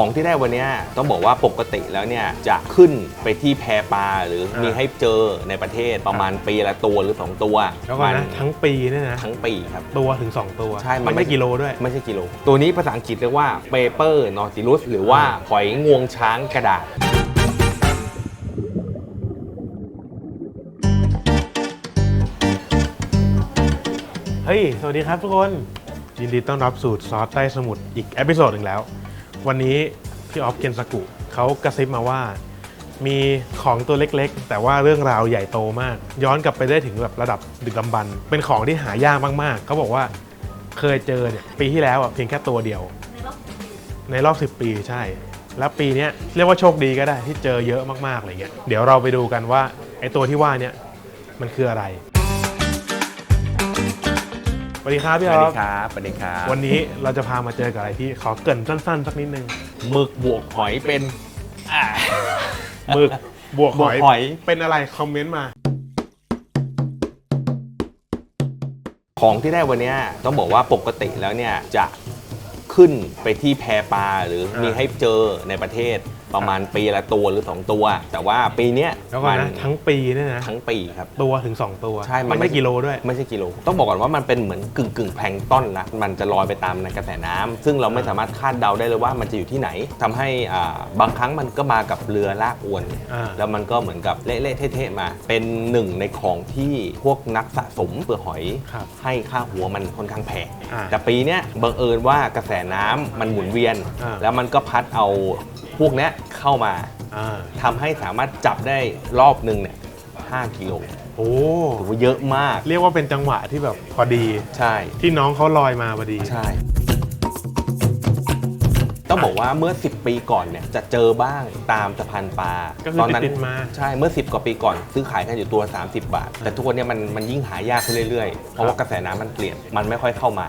ของที่ได้วันเนี้ยต้องบอกว่าปกติแล้วเนี่ยจะขึ้นไปที่แพปลาหรือมีให้เจอในประเทศประมาณปีละตัวหรือ 2 ตัวแล้วก็นะมัทั้งปีเนี่ยนะทั้งปีครับ ตัวถึง 2 ตัว ใช่ มันไม่ไม่ใช่กิโลด้วย ไม่ใช่กิโล ตัวนี้ภาษาอังกฤษเรียกว่า paper nautilus หรือว่าหอยงวงช้างกระดาษเฮ้ย สวัสดีครับทุกคน ยินดีต้อนรับสู่ซอสใต้สมุทรอีกเอพิโซดหนึ่งแล้ว วันนี้พี่ออฟเคนสกุเขากระซิบมาว่า มีของตัวเล็กๆ แต่ว่าเรื่องราวใหญ่โตมาก ย้อนกลับไปได้ถึงแบบระดับดึกดำบรรพ์เป็นของที่หายากมากๆ เขาบอกว่าเคยเจอเนี่ยปีที่แล้วอะเพียงแค่ตัวเดียว ในรอบ 10 ปีใช่ แล้วปีเนี้ยเรียกว่าโชคดีก็ได้ที่เจอเยอะมากๆอะไรเงี้ยเดี๋ยวเราไปดูกันว่าไอ้ตัวที่ว่าเนี่ยมันคืออะไร วัสดีครับสพี่อวัสอดีฟครับสวัสดีครับวันนี้เราจะพามาเจอกับอะไรที่ขอเกรินสั้นๆสักนิดนึงหมึกบวกหอยเป็นอ่า หมึกบวกหอยบวกหอย เป็นอะไรคอมเมนต์มา ของที่ได้วันเนี้ยต้องบอกว่าปกติแล้วเนี่ยจะขึ้นไปที่แพปลาหรืออ่ามีมีให้เจอในประเทศ ประมาณปีละตัวหรือ 2 ตัว แต่ว่าปีเนี้ยแล้วก็มันะ ทั้งปีเนี่ยนะทั้งปีครับ ตัวถึง 2 ตัวใช่มันไม่ไม่กิโลด้วย ไม่ใช่กิโล ต้องบอกก่อนว่ามันเป็นเหมือนกึ่งกึ่งๆแพลงก์ต้นนะมันจะลอยไปตามในกระแสน้ำซึ่งเราไม่สามารถคาดเดาได้เลยว่ามันจะอยู่ที่ไหนทำให้อ่าบางครั้งมันก็มากับเรือลากอวน อ่า แล้วมันก็เหมือนกับเละๆเทะๆมา เป็นหนึ่งในของที่พวกนักสะสมเปลือกหอย ครับให้ค่าหัวมันค่อนข้างแพงอ่าแต่ปีเนี้ยบังเอิญว่ากระแสน้ำมันหมุนเวียน อ่า แล้วมันก็พัดเอา พวกเนี้ยเข้ามาอ่าทำให้สามารถจับได้รอบหนึ่งเนี่ย5กิโลโอ้ถือว่าเยอะมาก เรียกว่าเป็นจังหวะที่แบบพอดี ใช่ ที่น้องเขาลอยมาพอดี ใช่ ต้องบอกว่าเมื่อ 10 ปีก่อนเนี่ยจะเจอบ้างตามสะพานปลาก็คือตอนนั้นติดๆมา ใช่เมื่อ 10 กว่าปีก่อน ซื้อขายกันอยู่ตัว 30 บาท แต่ทุกวันเนี้มันมันยิ่งหายากขึ้นเรื่อยๆ เพราะว่ากระแสน้ำมันเปลี่ยนมันไม่ค่อยเข้ามา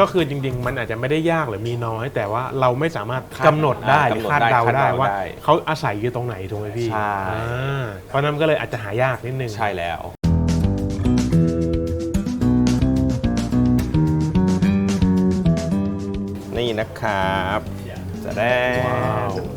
ก็คือจริง ๆ มันอาจจะไม่ได้ยากหรือมีน้อย แต่ว่าเราไม่สามารถคาดกำหนดได้หรืออ่าคาดเดาคาดได้เดาว่าได้เขาอาศัยอยู่ตรงไหนถูกไหมพี่ใช่ อ่าเพราะนั้นก็เลยอาจจะหายากนิดนึง ใช่แล้ว นี่นะครับ จะได้ว้าว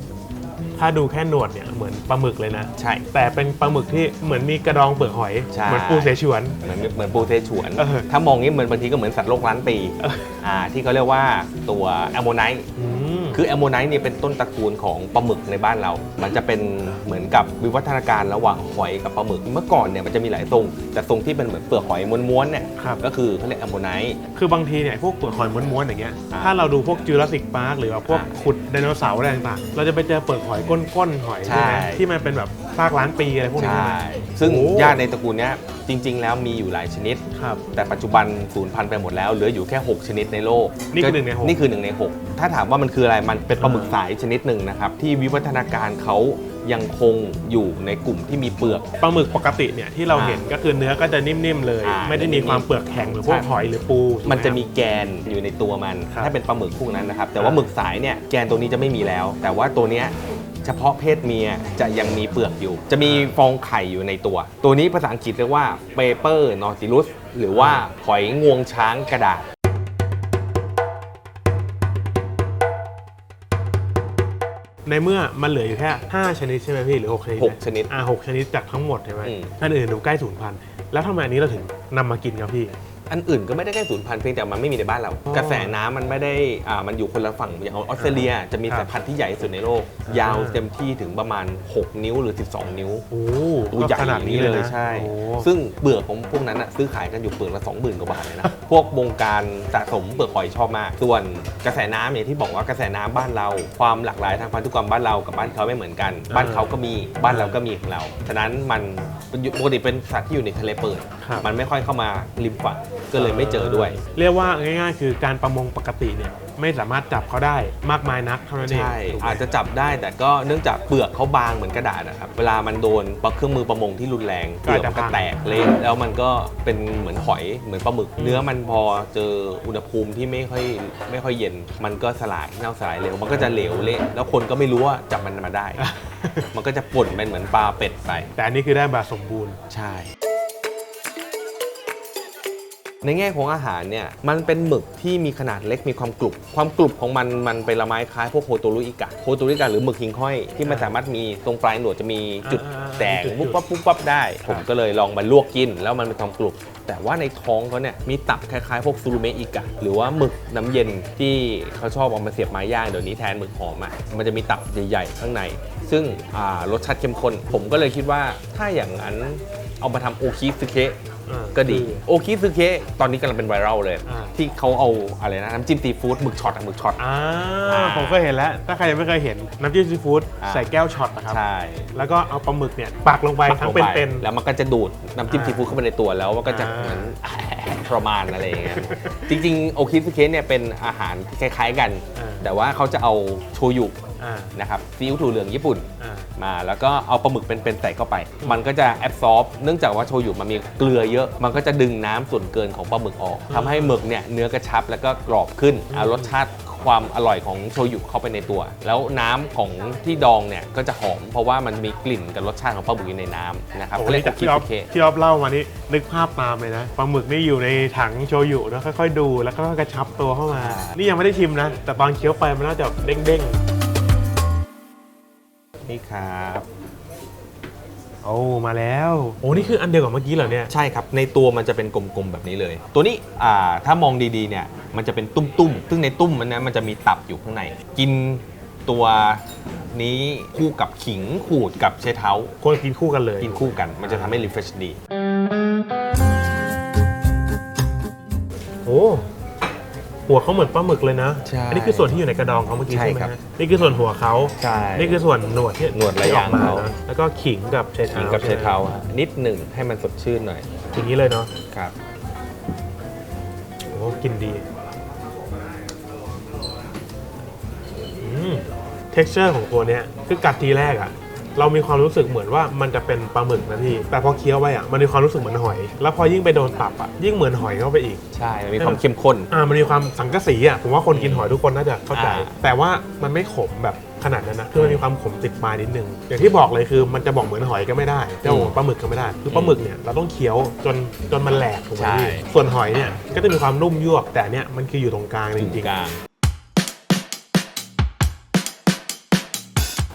ถ้าดูแค่หนวดเนี่ยเหมือนปลาหมึกเลยนะ ใช่ แต่เป็นปลาหมึกที่เหมือนมีกระดองเปลือกหอย ใช่ เหมือนปูเสฉวน เหมือนเหมือนปูเทฉวน เออถ้ามองงี้เหมือนบางทีก็เหมือนสัตว์โลกล้านปีเอออ่าที่เขาเรียกว่าตัวแอมโมไนต์อืม คือแอมโมไนต์เนี่ยเป็นต้นตระกูลของปลาหมึกในบ้านเรา มันจะเป็นเหมือนกับวิวัฒนาการระหว่างหอยกับปลาหมึก เมื่อก่อนเนี่ยมันจะมีหลายทรง แต่ทรงที่เป็นเหมือนเปลือกหอยม้วนๆเนี่ย ครับ ก็คือเขาเรียกแอมโมไนต์คือบางทีเนี่ยพวกเปลือกหอยม้วนๆอย่างเงี้ย อ่าถ้าเราดูพวกจูราสสิกพาร์คหรือว่าพวกอ่าขุดไดโนเสาร์อะไรต่างๆ เราจะไปเจอเปลือกหอยก้นๆหอยใช่ใช่ไหมที่มันเป็นแบบซากล้านปีอะไรพวกนี้ใช่ไหมซึ่งโอ้ญาติในตระกูลเนี้ยจริง ๆ แล้วมีอยู่หลายชนิด ครับ แต่ปัจจุบันสูญพันธุ์ไปหมดแล้วเหลืออยู่แค่ 6 ชนิดในโลกนี่คือหนึ่งในหก นี่คือหนึ่งในหกถ้าถามว่ามันคืออะไรมันเป็นปลาหมึกสายชนิดหนึ่งนะครับ ที่วิวัฒนาการเขายังคงอยู่ในกลุ่มที่มีเปลือก ปลาหมึกปกติเนี่ยที่เราเห็นก็คือเนื้อก็จะนิ่มๆเลย อ่าไม่ได้มีความเปลือกแข็งหรือพวกใช่ หอยหรือปูถูกไหมันจะมีครับแกนอยู่ในตัวมัน ครับ ถ้าเป็นปลาหมึกพวกนั้นนะครับ แต่ว่าอ่าหมึกสายเนี่ยแกนตัวนี้จะไม่มีแล้ว แต่ว่าตัวเนี้ยเฉพาะเพศเมียจะยังมีเปลือกอยู่ จะมีฟองไข่อยู่ในตัว ตัวนี้ภาษาอังกฤษเรียกว่า paper nautilus หรือว่าหอยงวงช้างกระดาษ ในเมื่อมันเหลืออยู่แค่ 5 ชนิดใช่ไหมพี่หรือ 6 ชนิดหกชนิดอ่าหกชนิดจากทั้งหมดใช่ไหมอืม อันอื่นดูใกล้สูญพันธุ์แล้วทำไมอันนี้เราถึงนำมากินครับพี่ อันอื่นก็ไม่ได้ใกล้สูญพันธุ์เพียงแต่มันไม่มีในบ้านเราอ๋อกระแสน้ำมันไม่ได้อ่ามันอยู่คนละฝั่งอย่างออสเตรเลียจะมีครับสายพันธุ์ที่ใหญ่ที่สุดในโลกอ่ายยาวเต็มที่ถึงประมาณ 6 นิ้วหรือ 12 นิ้ว โอ้ตัวก็ใหญ่ขนาดนี้เลยนะใช่ โอ้ซึ่งเปลือกของพวกนั้นอะซื้อขายกันอยู่เปลือกละ20,000กว่าบาทเลยนะ พวกวงการสะสมเปลือกหอยชอบมาก ส่วนกระแสน้ำอย่างที่บอกว่ากระแสน้ำบ้านเรา ความหลากหลายทางพันธุกรรมบ้านเรากับบ้านเขาไม่เหมือนกัน บ้านเขาก็มีบ้านเราก็มีของเรา ฉะนั้นมันปกติเป็นสัตว์ที่อยู่ในทะเลเปิด ครับ มันไม่ค่อยเข้ามาริมฝั่งก็เลยไม่เจอด้วย เรียกว่าง่ายๆ คือการประมงปกติเนี่ยไม่สามารถจับเขาได้มากมายนักเท่านั้นเองใช่ถูกไหมอาจจะจับได้แต่ก็เนื่องจากเปลือกเขาบางเหมือนกระดาษนะครับเวลามันโดนปลั๊กเครื่องมือประมงที่รุนแรงเปลือกมันก็แตกเละแล้วมันก็เป็นเหมือนหอยเหมือนปลาหมึก เนื้อมันพอเจออุณหภูมิที่ไม่ค่อยไม่ค่อยเย็น มันก็สลายเน่าสลายเร็วมันก็จะเหลวเละแล้วคนก็ไม่รู้ว่าจับมันมาได้ มันก็จะป่นเป็นเหมือนปลาเป็ดไปแต่อันนี้คือได้แบบสมบูรณ์ใช่ ในแง่ของอาหารเนี่ยมันเป็นหมึกที่มีขนาดเล็กมีความกรุบความกรุบของมันมันเป็นละไม้คล้ายพวกโฮโตรุอิกะโฮโตรุอิกะหรือหมึกหิงห้อยที่มันสามารถมีตรงปลายหนวดจะมีจุดอ่าแดงจุดๆปุ๊บปั๊บปุ๊บปั๊บได้ครับผมก็เลยลองมาลวกกิน แล้วมันเป็นความกรุบแต่ว่าในท้องเขาเนี่ยมีตับคล้ายๆ พวกซูรุเมะอิกะหรือว่าหมึกน้ำเย็นที่เขาชอบเอามาเสียบไม้ย่างเดี๋ยวนี้แทนหมึกหอมอะมันจะมีตับใหญ่ๆข้างใน ซึ่งอ่ารสชาติเข้มข้นผมก็เลยคิดว่าถ้าอย่างนั้นเอามาทำโอคิซึเคะ อ่าก็ดีคือโอคิซึเคะตอนนี้กำลังเป็นไวรัลเลย อ่า ที่เขาเอาอะไรนะน้ำจิ้มซีฟู้ดหมึกช็อตอะหมึกช็อต อ่าอ่าผมก็เห็นแล้ว ถ้าใครยังไม่เคยเห็นน้ำจิ้มซีฟู้ดอ่า ใส่แก้วช็อตนะครับ ใช่แล้วก็เอาปลาหมึกเนี่ยปักลงไปทั้งเป็น แล้วมันก็จะดูดน้ำจิ้มอ่าซีฟู้ดเข้าไปในตัวแล้วมันก็จะอ่า เหมือน ประมาณอะไรอย่างเงี้ยจริงๆโอคิซึเคะเนี่ยเป็นอาหารคล้าย ๆ กัน อ่าแต่ว่าเขาจะเอาโชยุๆ อ่า นะครับซีอิ๊วถั่วเหลืองญี่ปุ่นอ่า มาแล้วก็เอาปลาหมึกเป็นๆใส่เข้าไป มันก็จะแอบซอฟเนื่องจากว่าโชยุมันมีเกลือเยอะ มันก็จะดึงน้ำส่วนเกินของปลาหมึกออกทำให้หมึกเนี่ยเนื้อกระชับแล้วก็กรอบขึ้นเอารสชาติความอร่อยของโชยุเข้าไปในตัว แล้วน้ำของที่ดองเนี่ยก็จะหอมเพราะว่ามันมีกลิ่นกับรสชาติของปลาหมึกอยู่ในน้ำนะครับโอ้เขาเรียนี่กจากคิที่ออฟเค ที่ออฟเล่ามานี่นึกภาพตามเลยนะปลาหมึกนี่อยู่ในถังโชยุแล้วค่อยๆดูแล้วก็กระชับตัวเข้ามา นี่ยังไม่ได้ชิมนะ แต่ตอนเคี้ยวไปมันน่าจะเด้ง นี่ครับๆโอ้มาแล้วโอ้นี่คืออันเดียวกับเมื่อกี้เหรอเนี่ย ใช่ครับ ในตัวมันจะเป็นกลมๆแบบนี้เลย ตัวนี้อ่าถ้ามองดีๆเนี่ย มันจะเป็นตุ้มๆ ซึ่งในตุ้มมันนะมันจะมีตับอยู่ข้างใน กินตัวนี้คู่กับขิงขูดกับเชเท้า คนกินคู่กันเลยกินคู่กัน มันจะทำให้ refresh ดี โอ้ หัวเขาเหมือนปลาหมึกเลยนะ ใช่อันี้คือส่วนที่อยู่ในกระดองเขาเมื่อกี้ใช่ใช่ไหมครับ ฮะนี่คือส่วนหัวเขา ใช่ นี่คือส่วนหนวดที่หนวดระที่ออกยางมาเขา นะแล้วก็ขิงกับเชขิงเท้ากับเชเท้าใช่ไหมฮะนิดหนึ่งให้มันสดชื่นหน่อยอย่างนี้เลยเนาะ ครับ โอ้กินดีอืม texture ของตัวเนี้ยคือกัดทีแรกอะ เรามีความรู้สึกเหมือนว่ามันจะเป็นปลาหมึกนะพี่ แต่พอเคี้ยวไปอะมันมีความรู้สึกเหมือนหอย แล้วพอยิ่งไปโดนตับอะยิ่งเหมือนหอยเข้าไปอีก ใช่มันมีความเข้มข้น อ่ามันมีความสังกะสีอะผมว่าคนกินหอยทุกคนน่าจะเข้าใจ อ่า แต่ว่ามันไม่ขมแบบขนาดนั้นนะคือมันมีความขมติดปลายนิดนึงอย่างที่บอกเลยคือมันจะบอกเหมือนหอยก็ไม่ได้จะบอกเหมือนปลาหมึกก็ไม่ได้คือปลาหมึกเนี่ยเราต้องเคี้ยวจนจนมันแหลกถูกไหมพี่ส่วนหอยเนี่ยก็จะมีความนุ่มยวบแต่อันเนี้ยมันคืออยู่ตรงกลางจถึงริงกลาง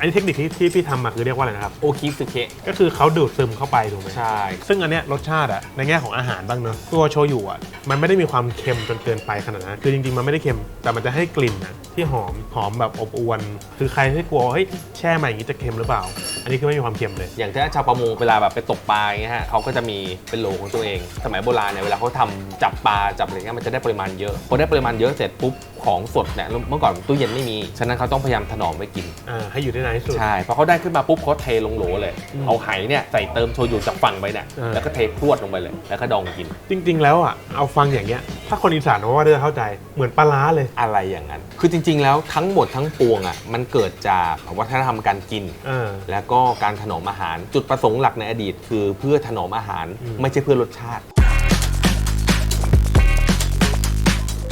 นนี้เทคนิคที่ที่พี่ทำมาคือเรียกว่าอะไรนะครับ โอคิซึเคะก็คือเขาดูดซึมเข้าไปถูกไหมใช่ ซึ่งอันเนี้ยรสชาติอะในแง่ของอาหารบ้างเนอะตัวโชยุอะมันไม่ได้มีความเค็มจนเกินไปขนาดนั้นคือจริงๆ มันไม่ได้เค็มแต่มันจะให้กลิ่นอะที่หอมหอมแบบอบอวน คือใครที่กลัวว่าเฮ้ยแช่มาอย่างนี้จะเค็มหรือเปล่า อันนี้คือไม่มีความเค็มเลย อย่างที่ชาวประมงเวลาแบบไปตกปลาอย่างเงี้ยฮะเขาก็จะมีเป็นโหลของตัวเอง สมัยโบราณเนี่ยเวลาเขาทำจับปลาจับอะไรเงี้ยมันจะได้ปริมาณเยอะพอได้ปริมาณเยอะเสร็จปุ๊บ ของสดเนี่ยเมื่อก่อนตู้เย็นไม่มี ฉะนั้นเขาต้องพยายามถนอมไว้กิน อ่าให้อยู่ได้นานที่สุด ใช่พอเขาได้ขึ้นมาปุ๊บเขาเทลงโหลเลย อืมเอาไหเนี่ยใส่เติมโชยุจากฝั่งไปเนี่ยอ่า แล้วก็เทพรวดลงไปเลย แล้วก็ดองกินจริง ๆ แล้วอะเอาฟังอย่างเงี้ย ถ้าคนอีสานว่าจะเข้าใจเหมือนปลาร้าเลย อะไรอย่างนั้น คือจริง ๆ แล้วทั้งหมดทั้งปวงอะมันเกิดจากวัฒนธรรมการกินอ่าแล้วก็การถนอมอาหารจุดประสงค์หลักในอดีต คือเพื่อถนอมอาหารอืม ไม่ใช่เพื่อรสชาติ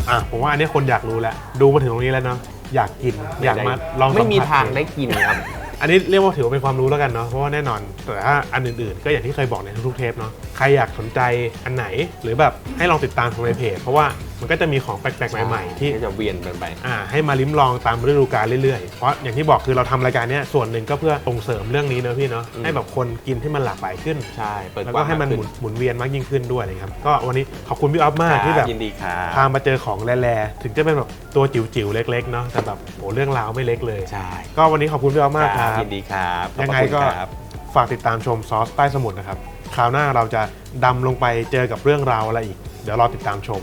อะผมว่าอันเนี้ยคนอยากรู้แล้วดูมาถึงตรงนี้แล้วเนาะอยากกินอยากมาลองสัไม่มีผัสทางได้กินครับ อันนี้เรียกว่าถือว่าเป็นความรู้แล้วกันเนาะเพราะว่าแน่นอน แต่ถ้าอันอื่นๆ ก็อย่างที่เคยบอกในทุกๆเทปเนาะใครอยากสนใจอันไหน หรือแบบให้ลองติดตามชมในเพจเพราะว่า มันก็จะมีของแปลกๆใหม่ๆที่ที่ จะเวียนกันไป อ่าให้มาลิ้มลองตามฤดูกาลเรื่อยๆ เพราะอย่างที่บอกคือเราทำรายการเนี้ยส่วนหนึ่งก็เพื่อส่งเสริมเรื่องนี้เนอะพี่เนาะอืม ให้แบบคนกินที่มันหลากหลายขึ้น ใช่ เปิดแล้วกก็ว้างให้มันขึ้หมุนหมุนเวียนมากยิ่งขึ้นด้วยนะครับ ก็วันนี้ขอบคุณพี่ออฟมากที่แบบยินดีครัพาบมาเจอของแร่ๆถึงจะเป็นแบบตัวจิ๋วๆเล็กๆเนาะแต่แบบโหเรื่องราวไม่เล็กเลย ใช่ก็วันนี้ขอบคุณพี่ออฟมากครับยินดีครับขอบยังไงพระคุณก็ครับ ฝากติดตามชมซอสใต้สมุทรนะครับ คราวหน้าเราจะดำลงไปเจอกับเรื่องราวอะไรอีก เดี๋ยวรอติดตามชม